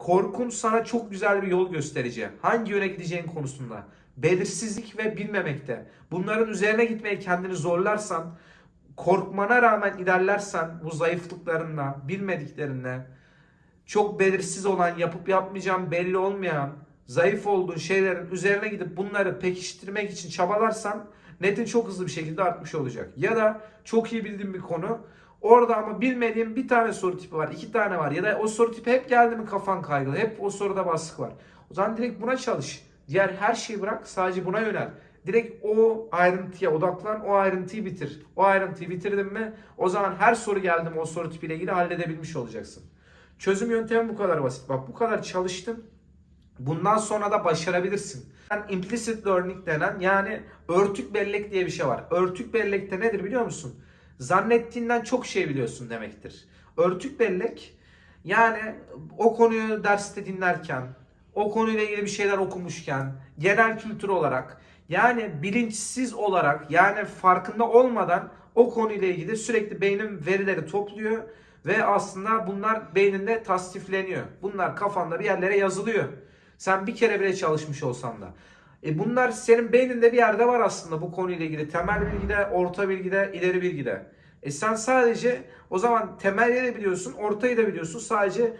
Korkun sana çok güzel bir yol göstereceği. Hangi yöne gideceğin konusunda. Belirsizlik ve bilmemekte. Bunların üzerine gitmeye kendini zorlarsan, korkmana rağmen ilerlersen bu zayıflıklarınla, bilmediklerinle, çok belirsiz olan, yapıp yapmayacağım belli olmayan, zayıf olduğun şeylerin üzerine gidip bunları pekiştirmek için çabalarsan netin çok hızlı bir şekilde artmış olacak. Ya da çok iyi bildiğin bir konu orada ama bilmediğin bir tane soru tipi var, iki tane var ya da o soru tipi hep geldi mi kafan kaygılı, hep o soruda baskı var. O zaman direkt buna çalış. Diğer her şeyi bırak sadece buna yönel. Direkt o ayrıntıya odaklan, o ayrıntıyı bitir. O ayrıntıyı bitirdin mi o zaman her soru geldi mi o soru tipiyle ilgili halledebilmiş olacaksın. Çözüm yöntemi bu kadar basit. Bak bu kadar çalıştın. Bundan sonra da başarabilirsin. Yani implicit learning denen yani örtük bellek diye bir şey var. Örtük bellek de nedir biliyor musun? Zannettiğinden çok şey biliyorsun demektir. Örtük bellek yani o konuyu derste dinlerken, o konuyla ilgili bir şeyler okumuşken, genel kültür olarak yani bilinçsiz olarak yani farkında olmadan o konuyla ilgili sürekli beynin verileri topluyor ve aslında bunlar beyninde tasnifleniyor. Bunlar kafanda bir yerlere yazılıyor. Sen bir kere bile çalışmış olsan da. E bunlar senin beyninde bir yerde var aslında bu konuyla ilgili. Temel bilgide, orta bilgide, ileri bilgide. E sen sadece o zaman temeli de biliyorsun, ortayı da biliyorsun. Sadece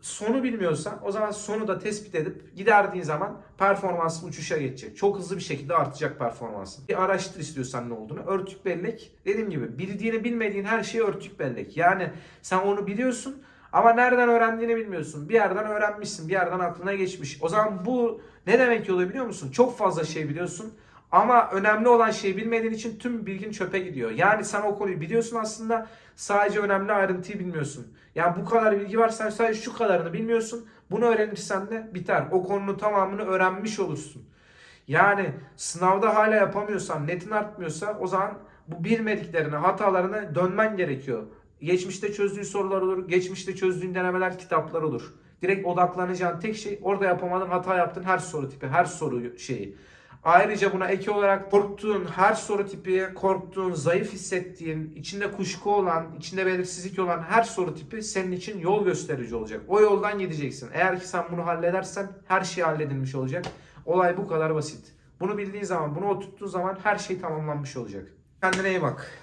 sonu bilmiyorsan o zaman sonu da tespit edip giderdiğin zaman performansın uçuşa geçecek. Çok hızlı bir şekilde artacak performansın. Bir araştır istiyorsan ne olduğunu. Örtük bellek dediğim gibi bildiğini bilmediğin her şey örtük bellek. Yani sen onu biliyorsun ama nereden öğrendiğini bilmiyorsun. Bir yerden öğrenmişsin, bir yerden aklına geçmiş. O zaman bu ne demek oluyor biliyor musun? Çok fazla şey biliyorsun ama önemli olan şeyi bilmediğin için tüm bilgin çöpe gidiyor. Yani sen o konuyu biliyorsun aslında sadece önemli ayrıntıyı bilmiyorsun. Yani bu kadar bilgi var sen sadece şu kadarını bilmiyorsun. Bunu öğrenirsen de biter. O konunun tamamını öğrenmiş olursun. Yani sınavda hala yapamıyorsan, netin artmıyorsa o zaman bu bilmediklerini, hatalarını dönmen gerekiyor. Geçmişte çözdüğün sorular olur, geçmişte çözdüğün denemeler, kitaplar olur. Direkt odaklanacağın tek şey orada yapamadığın, hata yaptığın her soru tipi, her soru şeyi. Ayrıca buna eki olarak korktuğun her soru tipi, korktuğun, zayıf hissettiğin, içinde kuşku olan, içinde belirsizlik olan her soru tipi senin için yol gösterici olacak. O yoldan gideceksin. Eğer ki sen bunu halledersen her şey halledilmiş olacak. Olay bu kadar basit. Bunu bildiğin zaman, bunu oturttuğun zaman her şey tamamlanmış olacak. Kendine iyi bak.